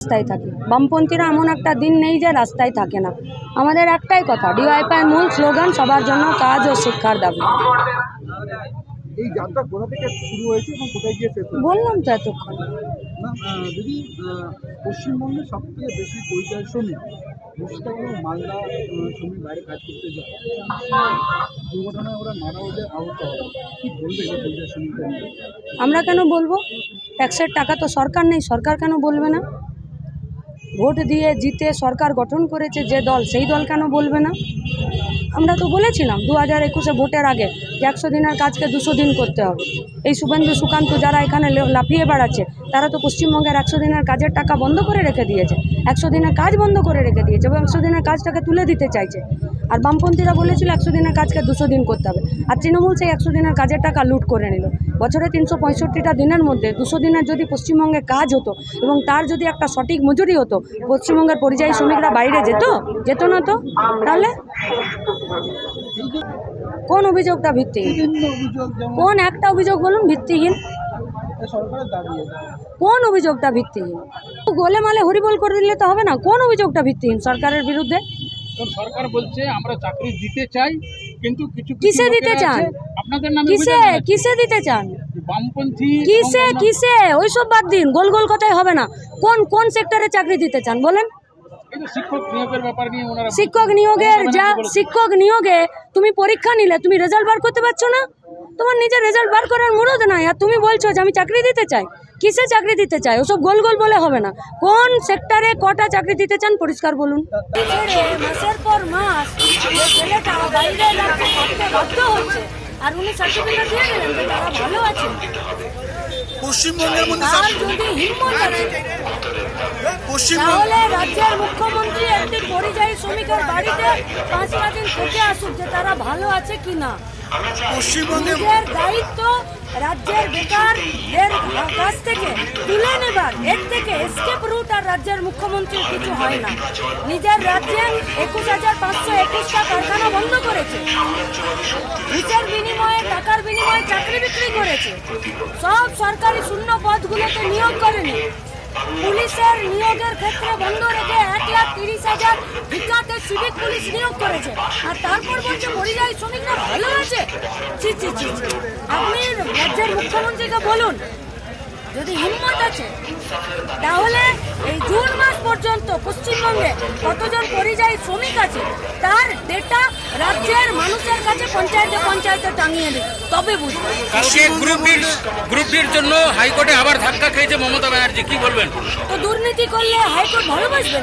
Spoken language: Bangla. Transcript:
রাস্তায় থাকি। বামপন্থীরা এমন একটা দিন নেই যে রাস্তায় থাকে না। আমাদের একটাই কথা ডিওয়াইপাই মূল স্লোগান সবার জন্য কাজ ও শিক্ষার দাবি। বললাম তো এতক্ষণ। যদি আহ, পশ্চিমবঙ্গে সবথেকে বেশি পরিচয় শ্রমিক মালদা শ্রমিক বাইরে কাজ করতে যায়। দুর্ঘটনায় ওরা মারা ওদের আহত কি বলবে এই পরিচয় শ্রমিকদের নিয়ে? আমরা কেন বলব? ট্যাক্সের টাকা তো সরকার নেই সরকার কেন বলবে না? ভোট দিয়ে জিতে সরকার গঠন করেছে যে দল, সেই দল কেন বলবে না? আমরা তো বলেছিলাম দু হাজার একুশে ভোটের আগে যে একশো দিনের কাজকে দুশো দিন করতে হবে। এই শুভেন্দু সুকান্ত যারা এখানে লাফিয়ে বেড়াচ্ছে, তারা তো পশ্চিমবঙ্গের একশো দিনের কাজের টাকা বন্ধ করে রেখে দিয়েছে। একশো দিনের কাজ বন্ধ করে রেখে দিয়েছে এবং একশো দিনের কাজটাকে তুলে দিতে চাইছে। আর বামপন্থীরা বলেছিল একশো দিনের কাজকে দুশো দিন করতে হবে। আর তৃণমূল সেই একশো দিনের কাজের টাকা লুট করে নিল। বছরে তিনশো পঁয়ষট্টিটা দিনের মধ্যে, দুশো দিনের যদি পশ্চিমবঙ্গে কাজ হতো এবং তার যদি একটা সঠিক মজুরি হতো, পশ্চিমবঙ্গের পরিযায়ী শ্রমিকরা বাইরে যেত? যেত না তো? তাহলে? কোন অভিযোগটা ভিত্তিহীন? কোন একটা অভিযোগ বলুন ভিত্তিহীন। কোন অভিযোগটা ভিত্তিহীন? গোলে মালে হরিবল করে দিলে তো হবে না। কোন অভিযোগটা ভিত্তিহীন সরকারের বিরুদ্ধে? তো সরকার বলছে আমরা চাকরি দিতে চাই কিন্তু কিছু কিসে দিতে চান? আপনাদের নামে কিসে? কিসে দিতে চান? বামপন্থী কিসে? কিসে? ওইসব বাদ দিন গোল গোল কথাই হবে না। কোন কোন সেক্টরে চাকরি দিতে চান বলেন। শিক্ষক নিয়োগের ব্যাপার নিয়ে ওনারা শিক্ষক নিয়োগের অনেক যা শিক্ষক নিয়োগে তুমি পরীক্ষা নিলে তুমি রেজাল্ট বার করতে পারছ না? তোমার নিজের রেজাল্ট বার করার মুরদ নাই। আর তুমি বলছো যে আমি চাকরি দিতে চাই। কিসে চাকরি দিতে চাই? ওসব গোল গোল বলে হবে না। কোন সেক্টরে কটা চাকরি দিতে চান পরিষ্কার বলুন। মাসের পর মাস বাইরে বাধ্য হচ্ছে। আর উনি সার্টিফিকেট দিয়ে দিলেন যে তারা ভালো আছে। পশ্চিমবঙ্গের মধ্যে যদি হিম্মত আছে পশ্চিমবঙ্গ। তাহলে রাজ্যের মুখ্যমন্ত্রী একটি পরিযায়ী শ্রমিকের বাড়িতে পাঁচটা দিন থেকে আসুক যে তারা ভালো আছে কি না। পশ্চিমবঙ্গে নিজের দায়িত্ব রাজ্যের বেকারদের কাছ থেকে তুলে নেবার। এর থেকে এসকেপ রুট আর রাজ্যের মুখ্যমন্ত্রীর কিছু হয় না। নিজের রাজ্যে একুশ হাজার পাঁচশো একুশটা কারখানা বন্ধ করেছে। ঘুষের বিনিময়ে টাকার বিনিময়ে চাকরি বিক্রি করেছে। সব সরকারি শূন্য পদগুলোতে নিয়োগ করেনি। পুলিশের নিয়োগের ক্ষেত্রে বন্ধ রেখে এক লাখ তিরিশ হাজার ভিকাতে সিভিক পুলিশ নিয়োগ করেছে আর তারপর বলছে পরিযায়ী শ্রমিকরা ভালো আছে ছি ছি ছি। আপনি রাজ্যের মুখ্যমন্ত্রীকে বলুন, যদি হিম্মত আছে, তাহলে এই জুন মাস পর্যন্ত পশ্চিমবঙ্গে কতজন পরিযায়ী শ্রমিক আছে, তার ডেটা রাজ্যের মানুষের কাছে পঞ্চায়েতে পঞ্চায়েতে টাঙিয়ে দিন তবে বুঝবে। কালকে গ্রুপ ডির গ্রুপ ডির জন্য হাইকোর্টে আবার ধাক্কা খেয়েছে মমতা ব্যানার্জি কি বলবেন? তো দুর্নীতি করলে হাইকোর্ট ভালোবাসবে না?